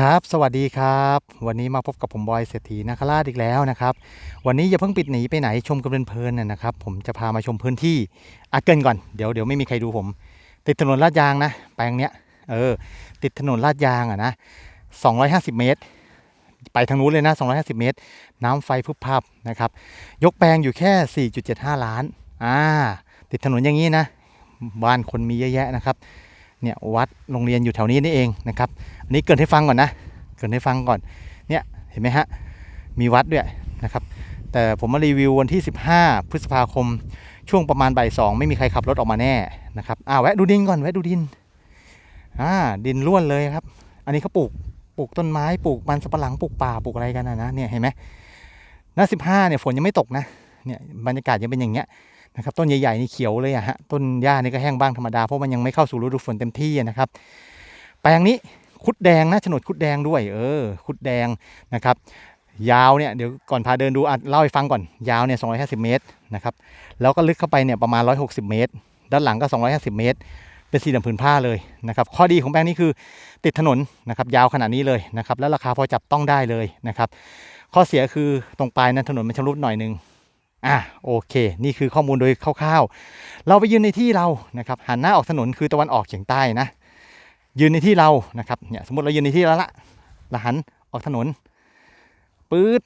ครับ สวัสดีครับ วันนี้มาพบกับผมบอยเศรษฐีนาคราชอีกแล้วนะครับ วันนี้อย่าเพิ่งปิดหนีไปไหนชมกันเพลินๆนะนะครับ ผมจะพามาชมพื้นที่อะเกินก่อนเดี๋ยวเดี๋ยวไม่มีใครดูผม ติดถนนลาดยางนะแปลงเนี้ยเออ ติดถนนลาดยางอะนะ250 เมตร ไปทางนู้นเลยนะ 250 เมตร น้ำไฟพุบพับนะครับ ยกแปลงอยู่แค่ 4.75 ล้านอ่าติดถนนอย่างนี้นะบ้านคนมีเยอะแยะนะครับ เนี่ยวัดโรงเรียนอยู่แถวนี้นี่เองนะครับ อันนี้เกินให้ฟังก่อนนะ เกินให้ฟังก่อน เนี่ยเห็นไหมฮะ มีวัดด้วยนะครับ แต่ผมมารีวิววันที่ 15 พฤษภาคม ช่วงประมาณบ่ายสองไม่มีใครขับรถออกมาแน่นะครับ อ่าแวะดูดินก่อนแวะดูดิน อ่าดินล้วนเลยครับ อันนี้เขาปลูกปลูกต้นไม้ปลูกมันสำปะหลังปลูกป่าปลูกอะไรกันนะนะเนี่ยเห็นไหมหน้า15เนี่ยฝนยังไม่ตกนะ เนี่ยบรรยากาศยังเป็นอย่างเงี้ย นะครับต้นใหญ่ๆนี่เขียวเลยอะฮะต้นหญ้านี่ก็แห้งบ้างธรรมดาเพราะมันยังไม่เข้าสู่ฤดูฝนเต็มที่นะครับแปลงนี้คุดแดงนะโฉนดคุดแดงด้วยเออคุดแดงนะครับยาวเนี่ยเดี๋ยวก่อนพาเดินดูอะเล่าให้ฟังก่อนยาวเนี่ย250 เมตรนะครับแล้วก็ลึกเข้าไปเนี่ยประมาณ 160 เมตร ด้านหลังก็ 250 เมตร เป็นสี่เหลี่ยมผืนผ้าเลยนะครับข้อดีของแปลงนี้คือติดถนนนะครับยาวขนาดนี้เลยนะครับแล้วราคาพอจับต้องได้เลยนะครับข้อเสียคือตรงปลายนั้นถนนมันชำรุดหน่อยนึง อะโอเค นี่คือข้อมูลโดยคร่าวๆ เราไปยืนในที่เรานะครับหันหน้าออกถนนคือตะวันออกเฉียงใต้นะ ยืนในที่เรานะครับเนี่ยสมมติเรายืนในที่แล้วละเราหันออกถนนปื๊ด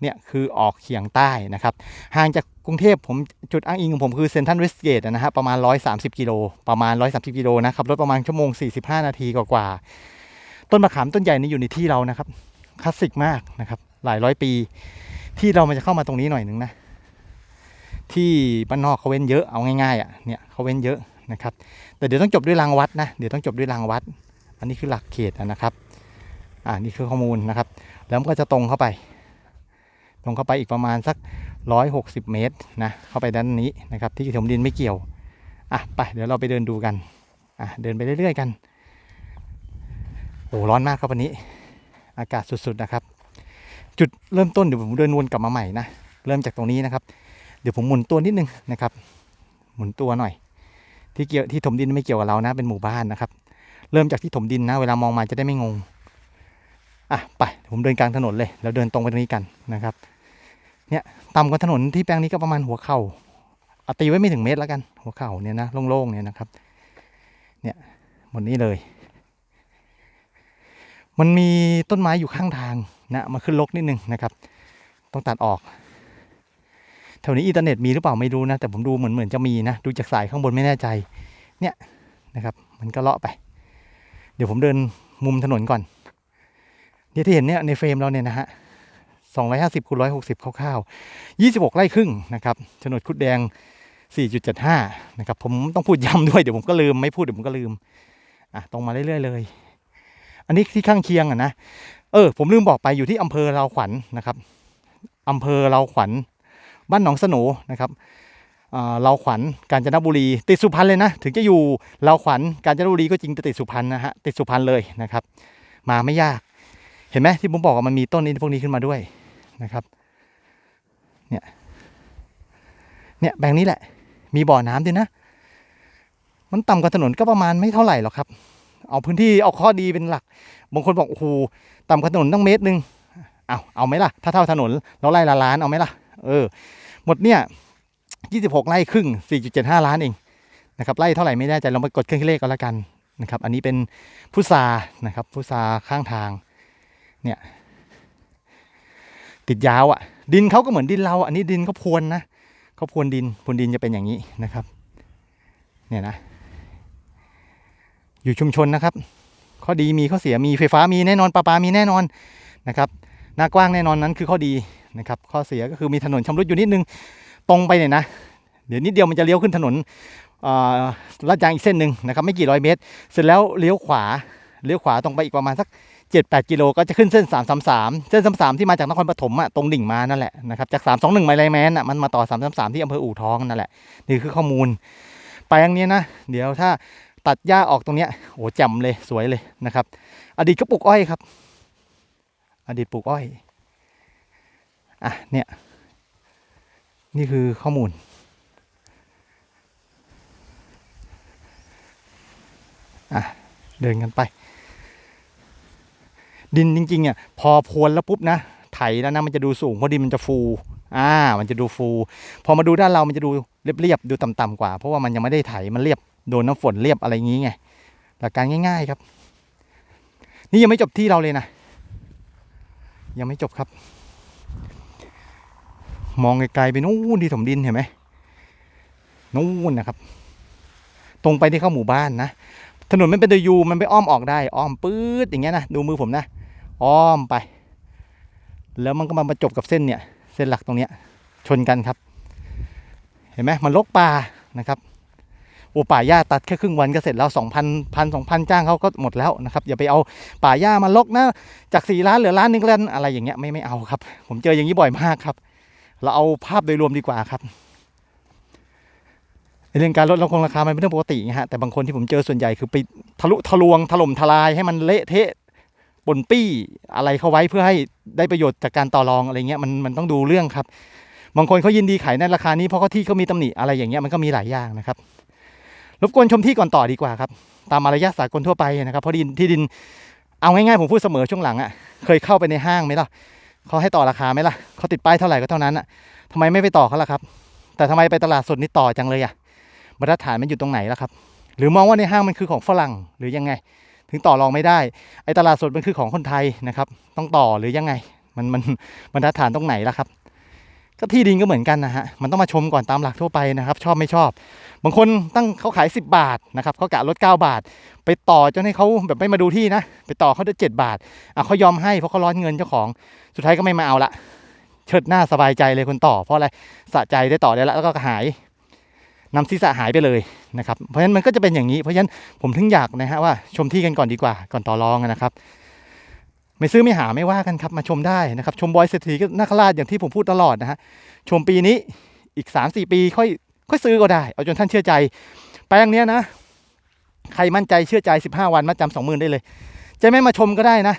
เนี่ยคือออกเฉียงใต้นะครับห่างจากกรุงเทพผมจุดอ้างอิงของผมคือเซนทรัลเวสเกตนะฮะประมาณ 130 กิโลประมาณ 130 กิโลนะครับรถประมาณชั่วโมง 45 นาทีกว่าๆต้นมะขามต้นใหญ่นี่อยู่ในที่เรานะครับคลาสสิกมากนะครับหลายร้อยปี ที่เรามันจะเข้ามาตรงนี้หน่อยนึงนะ ที่บ้านนอกเขาเว้นเยอะเอาง่ายๆอะเนี่ยเขาเว้นเยอะนะครับ แต่เดี๋ยวต้องจบด้วยรางวัดนะเดี๋ยวต้องจบด้วยรางวัด อันนี้คือหลักเขตนะครับอ่านี่คือข้อมูลนะครับ แล้วมันก็จะตรงเข้าไป ตรงเข้าไปอีกประมาณสักร้อยหกสิบเมตรนะเข้าไปด้านนี้นะครับที่ถมดินไม่เกี่ยวอะไปเดี๋ยวเราไปเดินดูกันอะเดินไปเรื่อยๆกันโอ้ร้อนมากครับวันนี้ อากาศสุดๆนะครับ จุดเริ่มต้นเดี๋ยวผมเดินวนกลับมาใหม่นะเริ่มจากตรงนี้นะครับ เดี๋ยวผมหมุนตัวนิดนึงนะครับ หมุนตัวหน่อย ที่เกี่ยวที่ถมดินไม่เกี่ยวกับเรานะ เป็นหมู่บ้านนะครับ เริ่มจากที่ถมดินนะ เวลามองมาจะได้ไม่งง อะไปผมเดินกลางถนนเลย แล้วเดินตรงไปตรงนี้กันนะครับ เนี่ยต่ำกว่าถนนที่แปลงนี้ก็ประมาณหัวเข่าเอาตีไว้ไม่ถึงเมตรแล้วกัน หัวเข่าเนี่ยนะโล่งๆเนี่ยนะครับ เนี่ยหมดนี้เลย มันมีต้นไม้อยู่ข้างทางนะมาขึ้นลกนิดนึงนะครับ ต้องตัดออก แถวนี้อินเทอร์เน็ตมีหรือเปล่าไม่รู้นะ แต่ผมดูเหมือนเหมือนจะมีนะ ดูจากสายข้างบนไม่แน่ใจ เนี่ยนะครับ มันก็เลาะไป เดี๋ยวผมเดินมุมถนนก่อนเนี่ยที่เห็นเนี่ยในเฟรมเราเนี่ยนะฮะสองร้อยห้าสิบคูณร้อยหกสิบคร่าวๆยี่สิบหกไร่ครึ่งนะครับโฉนดคุดแดงสี่จุดเจ็ดห้านะครับ ผมต้องพูดย้ำด้วยเดี๋ยวผมก็ลืมไม่พูดเดี๋ยวผมก็ลืมอะตรงมาเรื่อยๆเลย อันนี้ที่ข้างเคียงอะนะ เออ ผมลืมบอกไปอยู่ที่อำเภอเราขวัญนะครับอำเภอเราขวัญ บ้านหนองสนูนะครับเราขวัญกาญจนบุรี ติดสุพรรณเลยนะ ถึงจะอยู่เราขวัญกาญจนบุรีก็จริงแต่ติดสุพรรณนะฮะติดสุพรรณเลยนะครับ มาไม่ยาก เห็นไหมที่ผมบอกว่ามันมีต้นนี้พวกนี้ขึ้นมาด้วยนะครับเนี่ยเนี่ยแบงนี้แหละ มีบ่อน้ำด้วยนะ มันต่ำกว่าถนนก็ประมาณไม่เท่าไหร่หรอกครับ เอาพื้นที่เอาข้อดีเป็นหลักบางคนบอกโอ้โหต่ำกว่าถนนตั้งเมตรหนึ่งเอาเอาไหมล่ะถ้าเท่าถนนเราไล่ละล้านเอาไหมล่ะเออ หมดเนี่ย26 ไร่ครึ่ง 4.75 ล้านเองนะครับไร่เท่าไหร่ไม่แน่ใจลองไปกดเครื่องคิดเลขก็แล้วกันนะครับอันนี้เป็นพุทรานะครับพุทราข้างทางเนี่ยติดยาวอะ่ะ ดินเขาก็เหมือนดินเรา อันนี้ดินเขาพวนนะเขาพวนดินพวนดินจะเป็นอย่างนี้นะครับเนี่ยนะอยู่ชุมชนนะครับ ข้อดีมีข้อเสียมีไฟฟ้ามีแน่นอนประปามีแน่นอนนะครับหน้ากว้างแน่นอนนั้นคือข้อดี นะครับข้อเสียก็คือมีถนนชำรุดอยู่นิดนึงตรงไปเนี่ยนะเดี๋ยวนิดเดียวมันจะเลี้ยวขึ้นถนนลาดยางอีกเส้นหนึ่งนะครับไม่กี่ร้อยเมตร เสร็จแล้วเลี้ยวขวาเลี้ยวขวาตรงไปอีกประมาณสักเจ็ดแปดกิโลก็จะขึ้นเส้นสามสามสามเส้นสามสามที่มาจากนครปฐมอะตรงดิ่งมานั่นแหละนะครับจากสามสองหนึ่งไมล์ไลแมนอะมันมาต่อสามสามสามที่อำเภออู่ทองนั่นแหละนี่คือข้อมูล ไปอย่างนี้นะเดี๋ยวถ้าตัดหญ้าออกตรงเนี้ยโอ้แจ่มเลยสวยเลยนะครับ อดีตก็ปลูกอ้อยครับ อดีตปลูกอ้อย อะเนี่ย นี่คือข้อมูล อะ เดินกันไป ดินจริงๆเนี่ยพอพรวนแล้วปุ๊บนะ ไถแล้วนะมันจะดูสูงเพราะดินมันจะฟูอ่ามันจะดูฟู พอมาดูด้านเรามันจะดูเรียบๆดูต่ำๆกว่า เพราะว่ามันยังไม่ได้ไถมันเรียบโดนน้ำฝนเรียบอะไรอย่างงี้ไงหลักการง่ายๆครับ นี่ยังไม่จบที่เราเลยนะ ยังไม่จบครับ มองไกลๆไปนู่นที่ถมดินเห็นไหมนู่นนะครับ ตรงไปที่เข้าหมู่บ้านนะถนนมันเป็นตัวยูมันไปอ้อมออกได้ อ้อมปื๊ดอย่างเงี้ยนะดูมือผมนะ อ้อมไป แล้วมันก็มาประจบกับเส้นเนี่ย เส้นหลักตรงเนี้ย ชนกันครับ เห็นไหมมันลกป่านะครับโอ้ป่าหญ้าตัดแค่ครึ่งวันก็เสร็จแล้วสองพันพันสองพันจ้างเขาก็หมดแล้วนะครับ อย่าไปเอาป่าหญ้ามาลกนะ จากสี่ล้านเหลือล้านหนึงแล้วอะไรอย่างเงี้ยไม่ไม่เอาครับ ผมเจออย่างนี้บ่อยมากครับ เราเอาภาพโดยรวมดีกว่าครับในเรื่องการลดราคงราคามันเป็นเรื่องปกตินะฮะแต่บางคนที่ผมเจอส่วนใหญ่คือไปทะลุทะลวงถล่มทลายให้มันเละเทะปนปี้อะไรเข้าไว้เพื่อให้ได้ประโยชน์จากการต่อรองอะไรเงี้ยมันมันต้องดูเรื่องครับ บางคนเขายินดีขายในราคานี้เพราะเขาที่เขามีตำหนิอะไรอย่างเงี้ยมันก็มีหลายอย่างนะครับรบกวนชมที่ก่อนต่อดีกว่าครับตามมารยาทสากลทั่วไปนะครับเพราะดินที่ดินเอาง่ายๆผมพูดเสมอช่วงหลังอะ่ะเคยเข้าไปในห้างไหมล่ะ เขาให้ต่อราคาไหมล่ะเขาติดป้ายเท่าไหร่ก็เท่านั้นอะ่ะทำไมไม่ไปต่อเขาล่ะครับ แต่ทำไมไปตลาดสดนี่ต่อจังเลยอะ่ะมาตรฐานมันอยู่ตรงไหนล่ะครับ หรือมองว่าในห้างมันคือของฝรั่งหรือยังไง ถึงต่อรองไม่ได้ไอ้ตลาดสดมันคือของคนไทยนะครับ ต้องต่อหรือยังไง มันมันมันมาตรฐานตรงไหนล่ะครับก็ที่ดินก็เหมือนกันนะฮะ มันต้องมาชมก่อนตามหลักทั่วไปนะครับ ชอบไม่ชอบ บางคนตั้งเขาขาย 10 บาทนะครับเขากะลด 9 บาท ไปต่อจนให้เขาแบบไม่มาดูที่นะ ไปต่อเขาได้7บาทอะเขายอมให้เพราะเขาร้อนเงินเจ้าของสุดท้ายก็ไม่มาเอาละเชิดหน้าสบายใจเลยคนต่อ เพราะอะไรสะใจได้ต่อได้แล้วแล้วก็หายนำศีรษะหายไปเลยนะครับ เพราะฉะนั้นมันก็จะเป็นอย่างนี้ เพราะฉะนั้นผมถึงอยากนะฮะว่าชมที่กันก่อนดีกว่าก่อนต่อรองนะครับ ไม่ซื้อไม่หาไม่ว่ากันครับมาชมได้นะครับ ชมบอยเศรษฐีก็นาคราชอย่างที่ผมพูดตลอดนะฮะชมปีนี้อีก 3-4 ปีค่อย ค่อยซื้อก็ได้ เอาจนท่านเชื่อใจ แปลงเนี้ยนะ ใครมั่นใจเชื่อใจ 15 วันมาจำสองหมื่นได้เลย จะไม่มาชมก็ได้นะ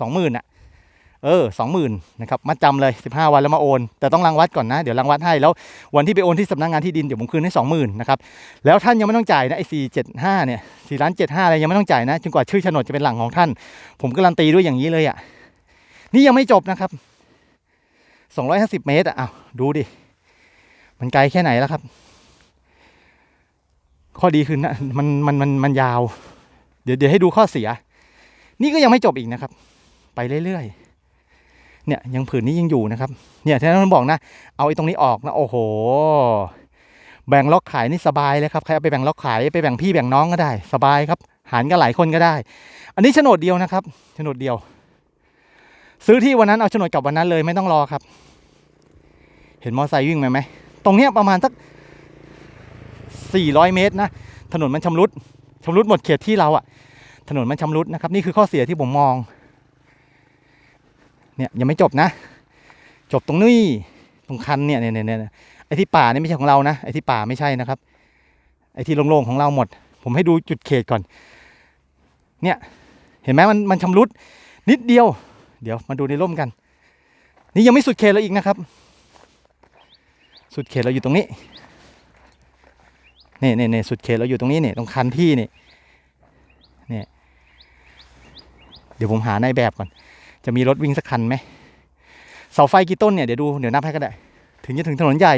สองหมื่นอะเออสองหมื่นนะครับมาจำเลย 15 วันแล้วมาโอน แต่ต้องรังวัดก่อนนะ เดี๋ยวรังวัดให้แล้ววันที่ไปโอนที่สำนักงานที่ดินเดี๋ยวผมคืนให้สองหมื่นนะครับแล้วท่านยังไม่ต้องจ่ายนะไอ้สี่เจ็ดห้าเนี่ยสี่ล้านเจ็ดห้าอะไรยังไม่ต้องจ่ายนะจนกว่าชื่อโฉนดจะเป็นหลังของท่าน ผมการันตีด้วยอย่างนี้เลยอะนี่ยังไม่จบนะครับ 250 เมตรอะอ้าวดูดิ มันไกลแค่ไหนแล้วครับ ข้อดีคือนะมันมันมันมันยาว เดี๋ยวเดี๋ยวให้ดูข้อเสีย นี่ก็ยังไม่จบอีกนะครับ ไปเรื่อยๆเนี่ยยังผืนนี้ยังอยู่นะครับ เนี่ยที่ท่านบอกนะเอาไอ้ตรงนี้ออกนะโอ้โห แบ่งล็อกขายนี่สบายเลยครับใครเอาไปแบ่งล็อกขายไปแบ่งพี่แบ่งน้องก็ได้ สบายครับหารกันหลายคนก็ได้ อันนี้โฉนดเดียวนะครับโฉนดเดียว ซื้อที่วันนั้นเอาโฉนดกลับวันนั้นเลยไม่ต้องรอครับ เห็นมอไซค์วิ่งไหมไหม ตรงเนี้ยประมาณสัก 400 เมตรนะ ถนนมันชำรุดชำรุดหมดเขตที่เราอะถนนมันชำรุดนะครับ นี่คือข้อเสียที่ผมมอง เนี่ยยังไม่จบนะ จบตรงนี้ตรงคันเนี่ยเนี่ยเนี่ยไอ้ที่ป่านี่ไม่ใช่ของเรานะไอ้ที่ป่าไม่ใช่นะครับ ไอ้ที่โล่งๆของเราหมด ผมให้ดูจุดเขตก่อน เนี่ย เห็นไหมมันมันชำรุดนิดเดียว เดี๋ยวมาดูในร่มกัน นี่ยังไม่สุดเขตเราอีกนะครับ สุดเขตเราอยู่ตรงนี้นี่นี่นี่สุดเขตเราอยู่ตรงนี้เนี่ยตรงคันที่นี่เนี่ยเดี๋ยวผมหาในแบบก่อน จะมีรถวิ่งสักคันไหมเสาไฟกี่ต้นเนี่ยเดี๋ยวดูเดี๋ยวนับให้ก็ได้ ถึงจะถึงถนนใหญ่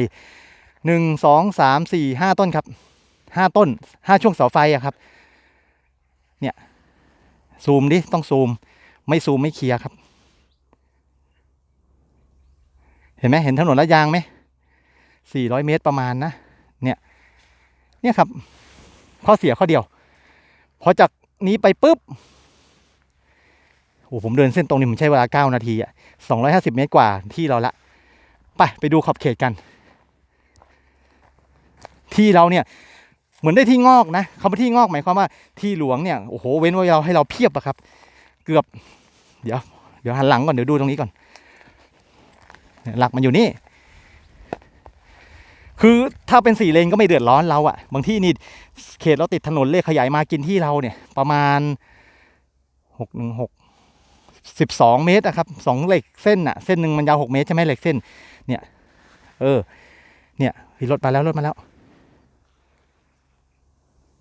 หนึ่งสองสามสี่ห้าต้นครับห้าต้นห้าช่วงเสาไฟอะครับ เนี่ยซูมดิต้องซูม ไม่ซูมไม่เคลียร์ครับ เห็นไหมเห็นถนนละยางไหม สี่ร้อยเมตรประมาณนะเนี่ยเนี่ยครับ ข้อเสียข้อเดียว พอจากนี้ไปปุ๊บโอ้ผมเดินเส้นตรงนี้ผมใช้เวลาเก้านาทีอะสองร้อยห้าสิบเมตรกว่าที่เราละ ไปไปดูขอบเขตกัน ที่เราเนี่ย เหมือนได้ที่งอกนะคำว่าที่งอกหมายความว่าที่หลวงเนี่ยโอ้โหเว้นไว้เราให้เราเพียบอะครับ เกือบ เดี๋ยว เดี๋ยวหันหลังก่อนเดี๋ยวดูตรงนี้ก่อนหลักมันอยู่นี่ คือถ้าเป็นสี่เลนก็ไม่เดือดร้อนเราอะบางที่นี่เขตเราติดถนนเลยขยายมากินที่เราเนี่ย ประมาณหกหนึ่งหกสิบสองเมตรอะครับสองเหล็กเส้นอะเส้นหนึ่งมันยาวหกเมตรใช่ไหมเหล็กเส้น เนี่ย เออ เนี่ยรถมาแล้วรถมาแล้ว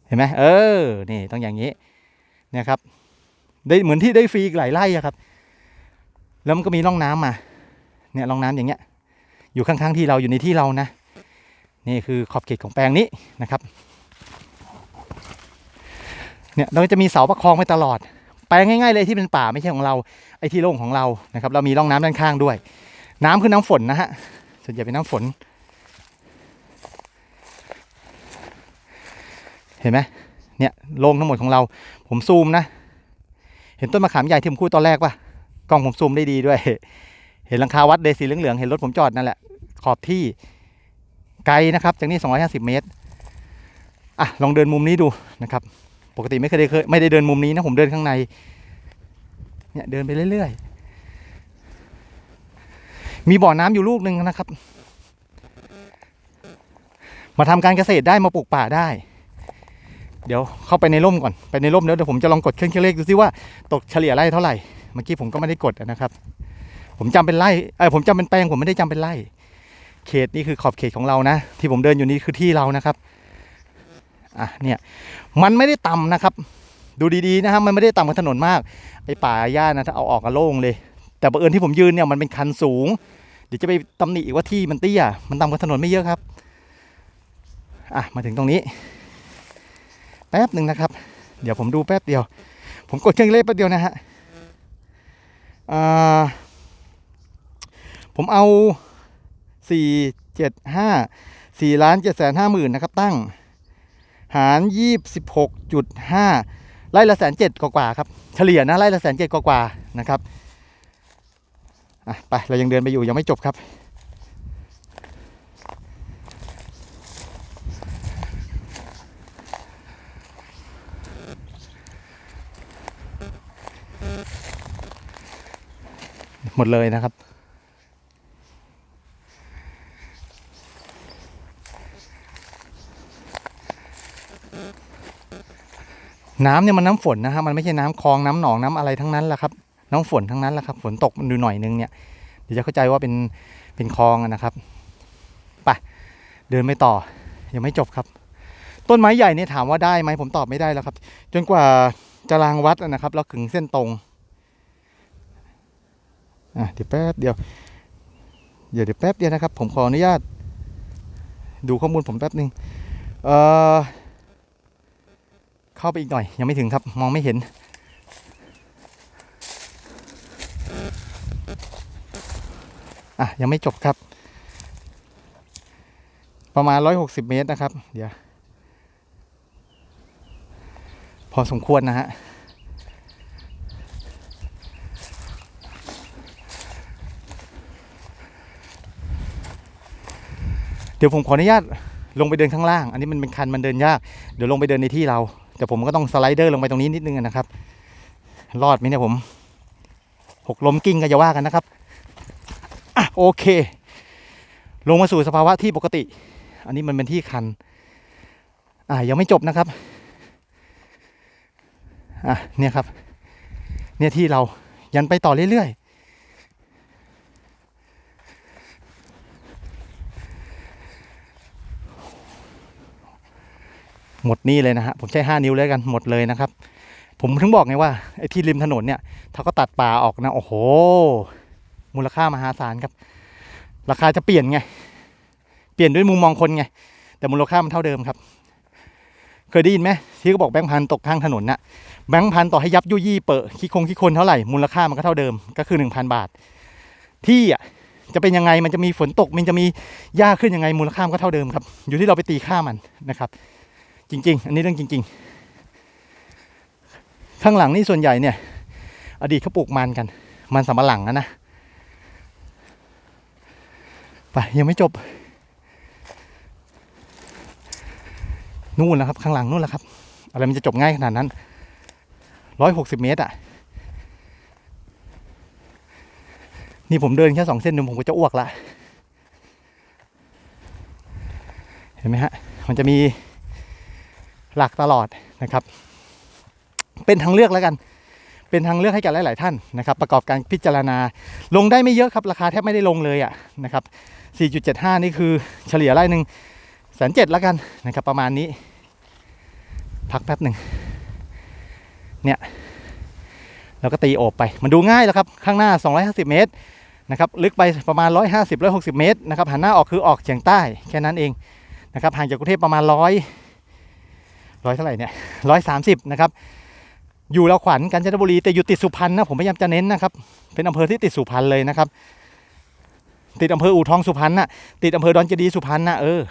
เห็นไหมเออ นี่ต้องอย่างนี้เนี่ยครับ ได้เหมือนที่ได้ฟรีหลายไร่อะครับ แล้วมันก็มีร่องน้ำมา เนี่ยร่องน้ำอย่างเงี้ย อยู่ข้างๆที่เราอยู่ในที่เรานะ นี่คือขอบเขตของแปลงนี้นะครับเนี่ยเราจะมีเสาประคองไว้ตลอด แปลงง่ายๆเลยที่เป็นป่าไม่ใช่ของเราไอ้ที่โล่งของเรานะครับ เรามีร่องน้ำด้านข้างด้วย น้ำคือน้ำฝนนะฮะส่วนใหญ่เป็นน้ำฝน เห็นไหมเนี่ยโล่งทั้งหมดของเรา ผมซูมนะ เห็นต้นมะขามใหญ่ที่ผมพูดตอนแรกปะกล้องผมซูมได้ดีด้วย เห็นหลังคาวัดเดซีเหลืองๆเห็นรถผมจอดนั่นแหละขอบที่ ไกลนะครับ จากนี้ 250 เมตรอะลองเดินมุมนี้ดูนะครับ ปกติไม่เคยได้เคยไม่ได้เดินมุมนี้นะผมเดินข้างในเนี่ยเดินไปเรื่อยๆ มีบ่อน้ำอยู่ลูกหนึ่งนะครับ มาทำการเกษตรได้มาปลูกป่าได้ เดี๋ยวเข้าไปในร่มก่อนไปในร่มแล้วเดี๋ยวผมจะลองกดเครื่องคิดเลขดูซิว่าตกเฉลี่ยไร่เท่าไหร่เมื่อกี้ผมก็ไม่ได้กดนะครับ ผมจำเป็นไร่เออผมจำเป็นแปลงผมไม่ได้จำเป็นไร่ เขตนี่คือขอบเขตของเรานะ ที่ผมเดินอยู่นี่คือที่เรานะครับอะเนี่ยมันไม่ได้ต่ำนะครับ ดูดีๆนะครับมันไม่ได้ต่ำกว่าถนนมากไอ้ป่าหญ้านะถ้าเอาออกก็โล่งเลย แต่บังเอิญที่ผมยืนเนี่ยมันเป็นคันสูง เดี๋ยวจะไปตำหนิอีกว่าที่มันเตี้ยมันต่ำกว่าถนนไม่เยอะครับอะมาถึงตรงนี้ แป๊บหนึ่งนะครับ เดี๋ยวผมดูแป๊บเดียว ผมกดเครื่องเลขแป๊บเดียวนะฮะอ่าผมเอา สี่เจ็ดห้าสี่ล้านเจ็ดแสนห้าหมื่นนะครับตั้ง หารยี่สิบหกจุดห้าไร่ละแสนเจ็ดกว่าครับ เฉลี่ยนะไร่ละแสนเจ็ดกว่านะครับอะไปเรายังเดินไปอยู่ยังไม่จบครับหมดเลยนะครับ น้ำเนี่ยมันน้ำฝนนะฮะมันไม่ใช่น้ำคลองน้ำหนองน้ำอะไรทั้งนั้นแหละครับน้ำฝนทั้งนั้นแหละครับ ฝนตกมันดูหน่อยนึงเนี่ยเดี๋ยวจะเข้าใจว่าเป็นเป็นคลองนะครับไปเดินไม่ต่อยังไม่จบครับ ต้นไม้ใหญ่เนี่ยถามว่าได้ไหมผมตอบไม่ได้แล้วครับ จนกว่าจะรางวัดนะครับแล้วขึงเส้นตรงอะเดี๋ยวแป๊บเดียวเดี๋ยวเดี๋ยวแป๊บเดียวนะครับ ผมขออนุญาต ดูข้อมูลผมแป๊บหนึ่งเอ่อ เข้าไปอีกหน่อย ยังไม่ถึงครับมองไม่เห็น อะ ยังไม่จบครับ ประมาณ 160 เมตรนะครับ เดี๋ยว พอสมควรนะฮะเดี๋ยวผมขออนุญาตลงไปเดินข้างล่าง อันนี้มันเป็นคันมันเดินยาก เดี๋ยวลงไปเดินในที่เรา แต่ผมก็ต้องสไลเดอร์ลงไปตรงนี้นิดนึงนะครับ รอดไหมเนี่ยผมหกล้มกิ้งก็จะว่ากันนะครับอะโอเค ลงมาสู่สภาวะที่ปกติ อันนี้มันเป็นที่คัน อะยังไม่จบนะครับ อะเนี่ยครับ เนี่ยที่เรายันไปต่อเรื่อย หมดนี่เลยนะฮะผมใช้ห้านิ้วเลยกันหมดเลยนะครับ ผมถึงบอกไงว่าไอ้ที่ริมถนนเนี่ยถ้าก็ตัดป่าออกนะโอ้โห มูลค่ามหาศาลครับ ราคาจะเปลี่ยนไง เปลี่ยนด้วยมุมมองคนไง แต่มูลค่ามันเท่าเดิมครับ เคยได้ยินไหมที่เขาบอกแบงค์พันตกข้างถนนน่ะแบงค์พันต่อให้ยับยุยี่เปอะคิดคงคิดคนเท่าไหร่มูลค่ามันก็เท่าเดิมก็คือหนึ่งพันบาท ที่อะจะเป็นยังไงมันจะมีฝนตกมันจะมีหญ้าขึ้นยังไงมูลค่ามันก็เท่าเดิมครับ อยู่ที่เราไปตีค่ามันนะครับ จริง ๆ อันนี้เรื่องจริง ๆ ข้างหลังนี่ส่วนใหญ่เนี่ย อดีตเขาปลูกมันกัน มันสำปะหลังนะนะไปยังไม่จบ นู่นแล้วครับ ข้างหลังนู่นแล้วครับ อะไรมันจะจบง่ายขนาดนั้นร้อยหกสิบเมตรอะ นี่ผมเดินแค่สองเส้นนึงผมก็จะอ้วกละ เห็นไหมฮะ มันจะมี หลักตลอดนะครับ เป็นทางเลือกแล้วกัน เป็นทางเลือกให้กับหลาย ๆ ท่านนะครับ ประกอบการพิจารณาลงได้ไม่เยอะครับ ราคาแทบไม่ได้ลงเลยอะนะครับ 4.75 นี่คือเฉลี่ยไร่หนึ่งแสนเจ็ดแล้วกันนะครับ ประมาณนี้ พักแป๊บหนึ่งเนี่ยแล้วก็ตีโอบไป มันดูง่ายแล้วครับ ข้างหน้า 250 เมตรนะครับลึกไปประมาณ 150 160 เมตรนะครับหันหน้าออกคือออกเฉียงใต้แค่นั้นเองนะครับห่างจากกรุงเทพประมาณ 100 ร้อยเท่าไหร่เนี่ย130นะครับอยู่แล้วขวัญกาญจนบุรีแต่อยู่ติดสุพรรณนะผมพยายามจะเน้นนะครับ เป็นอำเภอที่ติดสุพรรณเลยนะครับ ติดอำเภออู่ทองสุพรรณน่ะติดอำเภอดอนเจดีย์สุพรรณน่ะเออ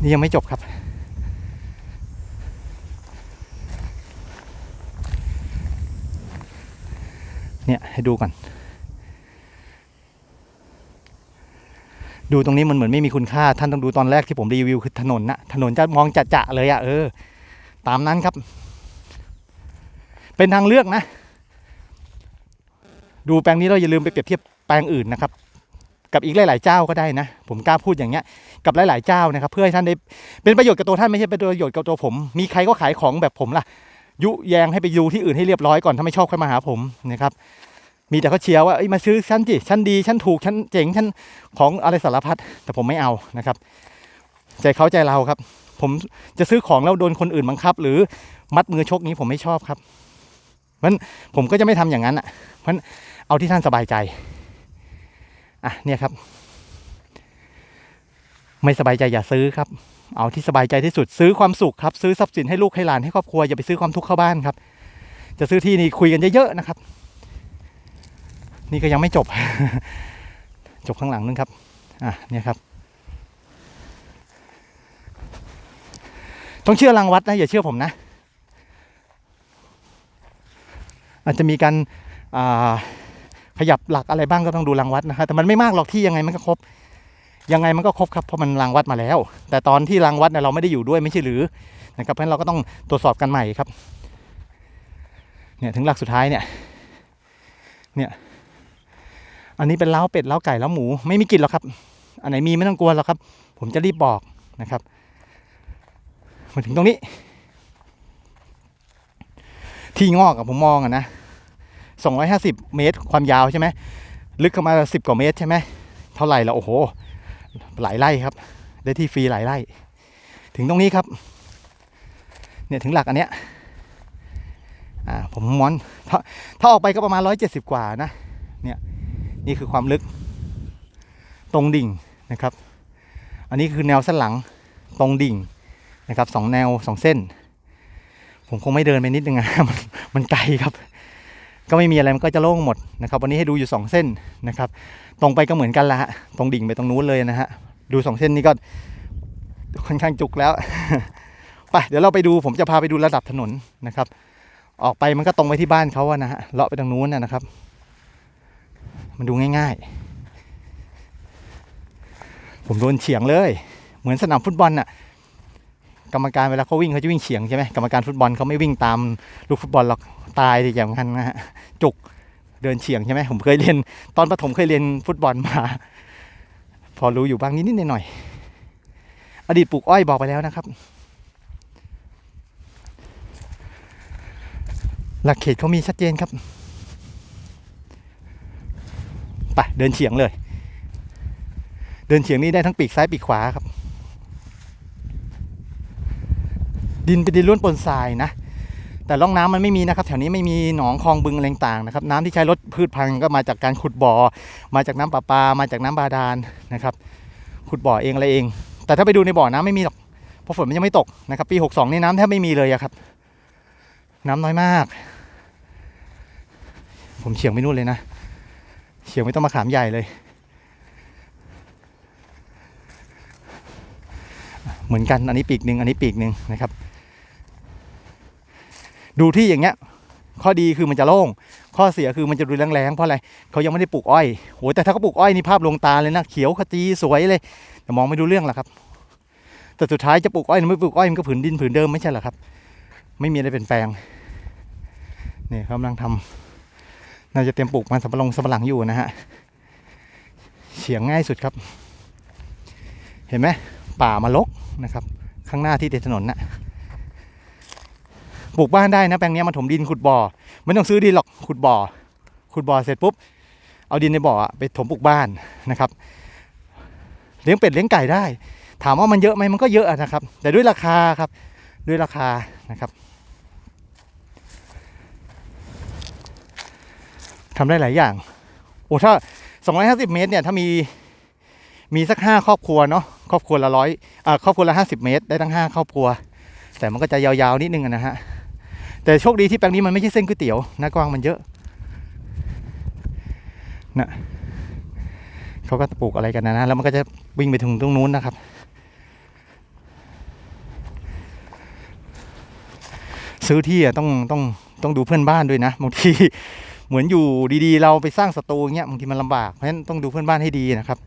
นี่ยังไม่จบครับ เนี่ยให้ดูก่อน ดูตรงนี้มันเหมือนไม่มีคุณค่า ท่านต้องดูตอนแรกที่ผมรีวิวคือถนนนะถนนจะมองจะเลยอะ่ะเออ ตามนั้นครับ เป็นทางเลือกนะ ดูแปลงนี้เราอย่าลืมไปเปรียบเทียบแปลงอื่นนะครับ กับอีกหลาย ๆ เจ้าก็ได้นะ ผมกล้าพูดอย่างเงี้ย กับหลาย ๆ เจ้านะครับ เพื่อให้ท่านได้เป็นประโยชน์กับตัวท่านไม่ใช่เป็นประโยชน์กับตัวผม มีใครก็ขายของแบบผมล่ะ ยุแยงให้ไปดูที่อื่นให้เรียบร้อยก่อนถ้าไม่ชอบค่อยมาหาผมนะครับ มีแต่เขาเชียร์ว่าเอ้มาซื้อชั้นจิชั้นดีชั้นถูกชั้นเจ๋งชั้นของอะไรสารพัดแต่ผมไม่เอานะครับใจเขาใจเราครับ ผมจะซื้อของแล้วโดนคนอื่นบังคับ หรือมัดมือชกนี้ผมไม่ชอบครับเพราะนั้นผมก็จะไม่ทำอย่างนั้นอะเพราะฉะนั้นเอาที่ท่านสบายใจอะเนี่ยครับ ไม่สบายใจอย่าซื้อครับ เอาที่สบายใจที่สุดซื้อความสุขครับ ซื้อทรัพย์สินให้ลูกให้หลานให้ครอบครัวอย่าไปซื้อความทุกข์เข้าบ้านครับ จะซื้อที่นี่คุยกันเยอะๆนะครับ นี่ก็ยังไม่จบ จบข้างหลังนึงครับ อะเนี่ยครับ ต้องเชื่อรางวัดนะ อย่าเชื่อผมนะ อาจจะมีการขยับหลักอะไรบ้างก็ต้องดูรางวัดนะครับแต่มันไม่มากหรอกที่ยังไงมันก็ครบ ยังไงมันก็ครบครับเพราะมันรางวัดมาแล้ว แต่ตอนที่รางวัดเนี่ยเราไม่ได้อยู่ด้วยไม่ใช่หรือนะครับเพราะฉะนั้นเราก็ต้องตรวจสอบกันใหม่ครับ เนี่ยถึงหลักสุดท้ายเนี่ย เนี่ย อันนี้เป็นเล้าเป็ดเล้าไก่เล้าหมู ไม่มีกลิ่นหรอกครับ อันไหนมีไม่ต้องกลัวหรอกครับ ผมจะรีบบอกนะครับมาถึงตรงนี้ ที่งอกอะผมมองอะนะ250เมตรความยาวใช่ไหมลึกเข้ามา10กว่าเมตรใช่ไหมเท่าไหร่แล้วโอ้โห หลายไร่ครับ ได้ที่ฟรีหลายไร่ ถึงตรงนี้ครับ เนี่ยถึงหลักอันเนี้ยอ่าผมม้อนถ้าถ้าออกไปก็ประมาณ170กว่านะ เนี่ย นี่คือความลึกตรงดิ่งนะครับ อันนี้คือแนวเส้นหลังตรงดิ่งนะครับสองแนวสองเส้น ผมคงไม่เดินไปนิดนึงอะมันมันไกลครับ ก็ไม่มีอะไรมันก็จะโล่งหมดนะครับ วันนี้ให้ดูอยู่สองเส้นนะครับ ตรงไปก็เหมือนกันละตรงดิ่งไปตรงนู้นเลยนะฮะดูสองเส้นนี้ก็ค่อนข้างจุกแล้วไปเดี๋ยวเราไปดูผมจะพาไปดูระดับถนนนะครับ ออกไปมันก็ตรงไปที่บ้านเขาอะนะฮะเลาะไปทางนู้นนะครับ มันดูง่าย ๆ ผมโดนเฉียงเลย เหมือนสนามฟุตบอลน่ะ กรรมการเวลาเขาวิ่งเขาจะวิ่งเฉียงใช่ไหมกรรมการฟุตบอลเขาไม่วิ่งตามลูกฟุตบอลหรอกตายอย่างนั้นนะฮะจุกเดินเฉียงใช่ไหมผมเคยเรียนตอนประถมเคยเรียนฟุตบอลมา พอรู้อยู่บ้างนิดๆหน่อยๆอดีตปลูกอ้อยบอกไปแล้วนะครับหลักเขตเขามีชัดเจนครับ ไปเดินเฉียงเลย เดินเฉียงนี้ได้ทั้งปีกซ้ายปีกขวาครับ ดินเป็นดินล้วนปนทรายนะ แต่ร่องน้ำมันไม่มีนะครับ แถวนี้ไม่มีหนองคลองบึงอะไรต่างนะครับ น้ำที่ใช้ลดพืชพันธุ์ก็มาจากการขุดบ่อ มาจากน้ำประปา มาจากน้ำบาดาลนะครับ ขุดบ่อเองอะไรเอง แต่ถ้าไปดูในบ่อน้ำไม่มีหรอกเพราะฝนมันยังไม่ตกนะครับปี62นี่น้ำแทบไม่มีเลยครับ น้ำน้อยมาก ผมเฉียงไปนู่นเลยนะ เฉียงไม่ต้องมาขามใหญ่เลย เหมือนกันอันนี้ปีกหนึ่งอันนี้ปีกหนึ่งนะครับ ดูที่อย่างเงี้ย ข้อดีคือมันจะโล่ง ข้อเสียคือมันจะดูแรงๆเพราะอะไรเขายังไม่ได้ปลูกอ้อยโหแต่ถ้าเขาปลูกอ้อยนี่ภาพลวงตาเลยนะเขียวขจีสวยเลย แต่มองไม่ดูเรื่องหรอกครับ แต่สุดท้ายจะปลูกอ้อยหรือไม่ปลูกอ้อยมันก็ผืนดินผืนเดิมไม่ใช่หรอครับ ไม่มีอะไรเปลี่ยนแปลงนี่กำลังทำ น่าจะเตรียมปลูกมันสำปะหลังสำปะหลังอยู่นะฮะเฉียงง่ายสุดครับ เห็นไหมป่ามารกนะครับ ข้างหน้าที่ติดถนนน่ะปลูกบ้านได้นะแปลงนี้มันถมดินขุดบ่อไม่ต้องซื้อดินหรอกขุดบ่อ ขุดบ่อเสร็จปุ๊บ เอาดินในบ่อไปถมปลูกบ้านนะครับ เลี้ยงเป็ดเลี้ยงไก่ได้ ถามว่ามันเยอะไหมมันก็เยอะนะครับ แต่ด้วยราคาครับ ด้วยราคานะครับ ทำได้หลายอย่าง โอ้ถ้า 250 เมตรเนี่ยถ้ามีมีสักห้าครอบครัวเนาะครอบครัวละร้อยอ่าครอบครัวละ50เมตรได้ทั้งห้าครอบครัว แต่มันก็จะยาวๆนิดนึงนะฮะแต่โชคดีที่แปลงนี้มันไม่ใช่เส้นก๋วยเตี๋ยวหน้ากว้างมันเยอะนะเขาก็ปลูกอะไรกันนะนะแล้วมันก็จะวิ่งไปถึงตรงนู้นนะครับ ซื้อที่อะต้องต้องต้องดูเพื่อนบ้านด้วยนะบางที เหมือนอยู่ดีๆ เราไปสร้างศัตรูอย่างเงี้ยบางทีมันลำบากเพราะฉะนั้นต้องดูเพื่อนบ้านให้ดีนะครับ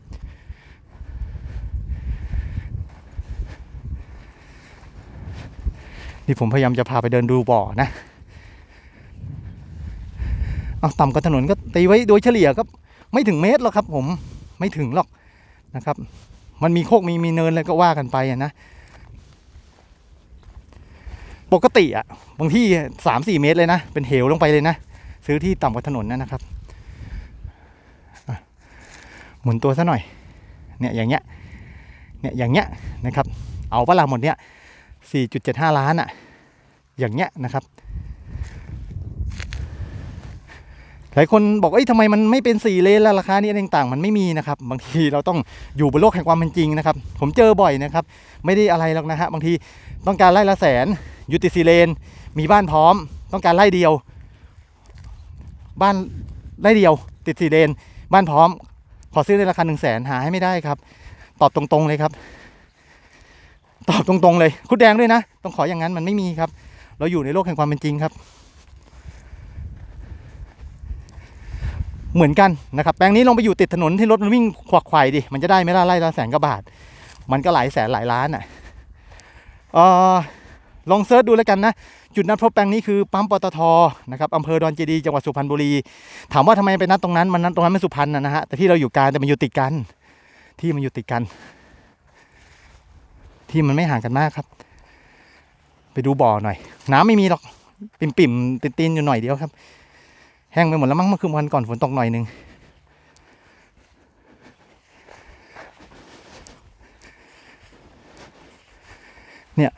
นี่ผมพยายามจะพาไปเดินดูบ่อนะเอาต่ำกว่าถนนก็ตีไว้โดยเฉลี่ยก็ไม่ถึงเมตรหรอกครับ ผมไม่ถึงหรอกนะครับ มันมีโคกมีมีเนินอะไรก็ว่ากันไปนะ ปกติอะบางที่สามสี่เมตรเลยนะ เป็นเหวลงไปเลยนะ ซื้อที่ต่ำกว่าถนนนะนะครับ หมุนตัวซะหน่อย เนี่ยอย่างเงี้ย เนี่ยอย่างเงี้ยนะครับ เอาปะลาหมดเนี่ยสี่จุดเจ็ดห้าล้านอะอย่างเงี้ยนะครับ หลายคนบอกเอ้ยทำไมมันไม่เป็นสี่เลนแล้วราคานี้ต่างๆ มันไม่มีนะครับ บางทีเราต้องอยู่บนโลกแห่งความเป็นจริงนะครับ ผมเจอบ่อยนะครับ ไม่ได้อะไรหรอกนะฮะ บางทีต้องการไล่ละแสนยุติสีเลน มีบ้านพร้อม ต้องการไล่เดียว บ้านไล่เดียว ติดสีเลนบ้านพร้อม ขอซื้อในราคาหนึ่งแสนหาให้ไม่ได้ครับ ตอบตรงๆเลยครับ ตอบตรงๆเลย คุดแดงด้วยนะ ต้องขออย่างนั้นมันไม่มีครับ เราอยู่ในโลกแห่งความเป็นจริงครับ เหมือนกันนะครับ แปลงนี้ลงไปอยู่ติดถนนที่รถมันวิ่งขวักไขว่ดิ มันจะได้ไหมล่ะไล่ละแสนกว่าบาท มันก็หลายแสนหลายล้านอะลองเซิร์ชดูแล้วกันนะ จุดนัดพบแปลงนี้คือปั๊มปตทนะครับอำเภอดอนเจดีย์จังหวัดสุพรรณบุรี ถามว่าทำไมไปนัดตรงนั้นมันนัดตรงนั้นไม่สุพรรณนะฮะแต่ที่เราอยู่การแต่มันอยู่ติดกัน ที่มันอยู่ติดกัน ที่มันไม่ห่างกันมากครับ ไปดูบ่อหน่อย น้ำไม่มีหรอกปิ่มปิ่มๆตีนๆอยู่หน่อยเดียวครับ แห้งไปหมดแล้วมั้งเมื่อคืนวันก่อนฝนตกหน่อยหนึงเนี่ย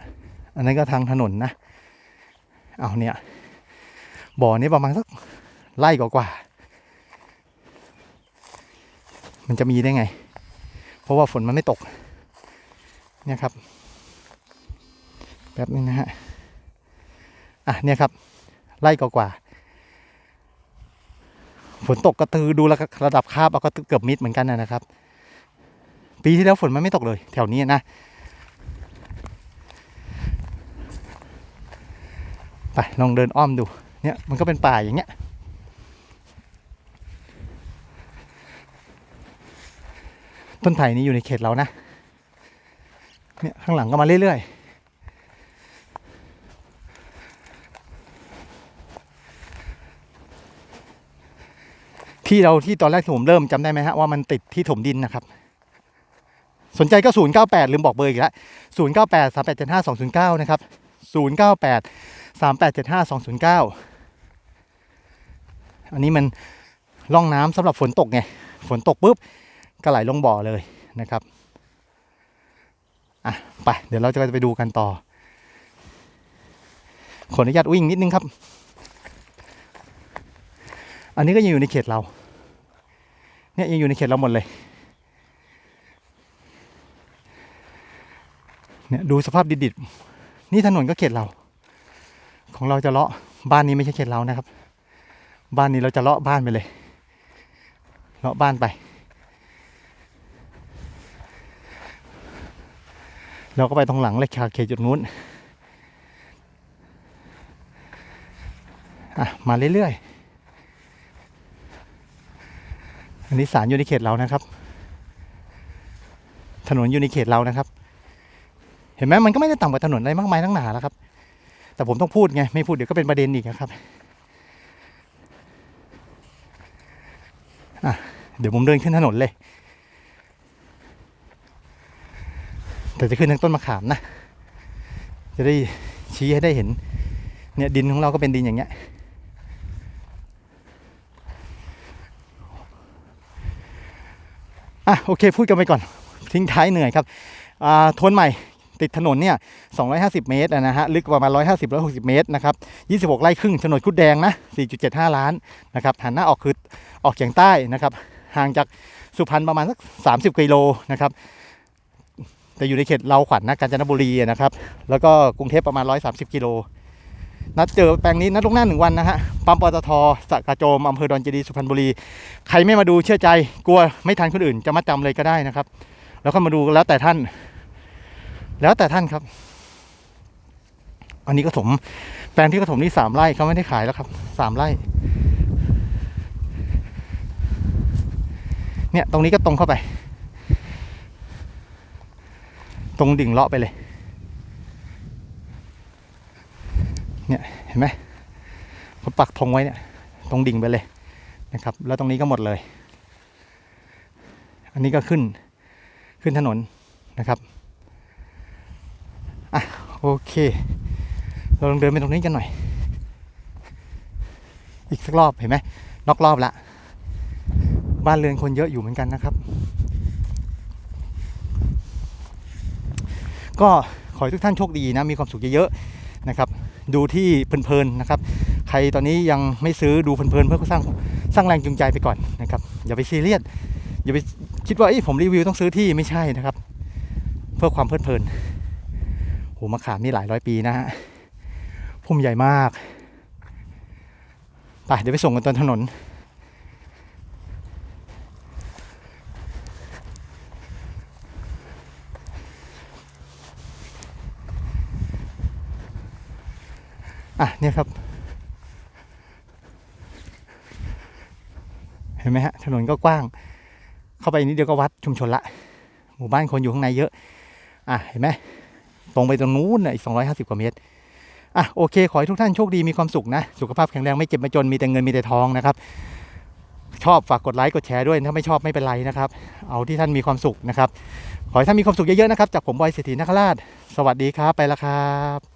อันนั้นก็ทางถนนนะ เอาเนี่ยบ่อนี้ประมาณสักไร่กว่าๆมันจะมีได้ไง เพราะว่าฝนมันไม่ตก เนี่ยครับ แป๊บนึงนะฮะ อะเนี่ยครับ ไล่กว่าๆฝนตกกระตือดูระระดับคาบเอาก็เกือบมิดเหมือนกันนะนะครับ ปีที่แล้วฝนมันไม่ตกเลย แถวนี้นะ ไปลองเดินอ้อมดู เนี่ยมันก็เป็นป่าอย่างเงี้ย ต้นไผ่นี้อยู่ในเขตเรานะ เนี่ยข้างหลังก็มาเรื่อยๆที่เราที่ตอนแรกที่ผมเริ่มจำได้ไหมฮะว่ามันติดที่ถมดินนะครับ สนใจก็ 098 ลืมบอกเบอร์อีกแล้ว098 3875 209 นะครับ 098 3875 209อันนี้มันร่องน้ำสำหรับฝนตกไง ฝนตกปุ๊บก็ไหลลงบ่อเลยนะครับ อะ ไป เดี๋ยวเราจะไปดูกันต่อ ขออนุญาตวิ่งนิดนึงครับ อันนี้ก็ยังอยู่ในเขตเรา เนี่ยยังอยู่ในเขตเราหมดเลย เนี่ยดูสภาพดิบๆนี่ถนนก็เขตเรา ของเราจะเลาะบ้านนี้ไม่ใช่เขตเรานะครับ บ้านนี้เราจะเลาะบ้านไปเลย เลาะบ้านไป เราก็ไปตรงหลังเลยค่ะเขตจุดนู้นอะมาเรื่อยๆ อันนี้ศาลอยู่ในเขตเรานะครับ ถนนอยู่ในเขตเรานะครับ เห็นไหมมันก็ไม่ได้ต่ำกว่าถนนอะไรมากมายทั้งหนาแล้วครับ แต่ผมต้องพูดไง ไม่พูดเดี๋ยวก็เป็นประเด็นอีกนะครับอะเดี๋ยวผมเดินขึ้นถนนเลย แต่จะขึ้นทางต้นมะขามนะ จะได้ชี้ให้ได้เห็น เนี่ยดินของเราก็เป็นดินอย่างเงี้ย อะโอเคพูดกันไปก่อนทิ้งท้ายเหนื่อยครับ อ่าทวนใหม่ ติดถนนเนี่ย 250 เมตรนะฮะ ลึกประมาณ 150 160 เมตรนะครับ 26 ไร่ครึ่งโฉนคุดแดงนะ 4.75 ล้านนะครับหันหน้าออกคือออกเฉียงใต้นะครับ ห่างจากสุพรรณประมาณสัก 30 กิโลนะครับ แต่อยู่ในเขตเราขวัญนะกาญจนบุรีนะครับ แล้วก็กรุงเทพประมาณ 130 กิโล นัดเจอแปลงนี้นัดลงหน้าหนึ่งวันนะฮะ ปั๊มปตทสะกระโจมอำเภอดอนเจดีสุพรรณบุรี ใครไม่มาดูเชื่อใจ กลัวไม่ทันคนอื่นจะมาจำเลยก็ได้นะครับ แล้วก็มาดูแล้วแต่ท่าน แล้วแต่ท่านครับ อันนี้ก็ถมแปลงที่กระถมนี่สามไร่เขาไม่ได้ขายแล้วครับสามไร่ เนี่ยตรงนี้ก็ตรงเข้าไป ตรงดิ่งเลาะไปเลย เนี่ยเห็นไหมเขาปักธงไว้เนี่ย ตรงดิ่งไปเลยนะครับ แล้วตรงนี้ก็หมดเลย อันนี้ก็ขึ้นขึ้นถนนนะครับ อะโอเค เราลองเดินไปตรงนี้กันหน่อย อีกสักรอบเห็นไหมนอกรอบละบ้านเรือนคนเยอะอยู่เหมือนกันนะครับ ก็ขอให้ทุกท่านโชคดีนะมีความสุขเยอะๆนะครับ ดูที่เพลินๆนะครับ ใครตอนนี้ยังไม่ซื้อดูเพลินๆเพื่อสร้างสร้างแรงจูงใจไปก่อนนะครับ อย่าไปซีเรียสอย่าไปคิดว่าเอ้ผมรีวิวต้องซื้อที่ไม่ใช่นะครับ เพื่อความเพลิดเพลิน หมะขามนี่หลายร้อยปีนะฮะพุ่มใหญ่มาก ไปเดี๋ยวไปส่งกันตอนถนน อะเนี่ยครับ เห็นไหมฮะ ถนนก็กว้าง เข้าไปนิดเดียวก็วัดชุมชนละ หมู่บ้านคนอยู่ข้างในเยอะ อะ เห็นไหม ตรงไปตรงนู้นอีกสองร้อยห้าสิบกว่าเมตรอะโอเค ขอให้ทุกท่านโชคดีมีความสุขนะ สุขภาพแข็งแรงไม่เจ็บไม่จนมีแต่เงินมีแต่ทองนะครับ ชอบฝากกดไลค์กดแชร์ด้วย ถ้าไม่ชอบไม่เป็นไรนะครับ เอาที่ท่านมีความสุขนะครับ ขอให้ท่านมีความสุขเยอะๆนะครับ จากผมบอยเศรษฐีนักราช สวัสดีครับไปละครับ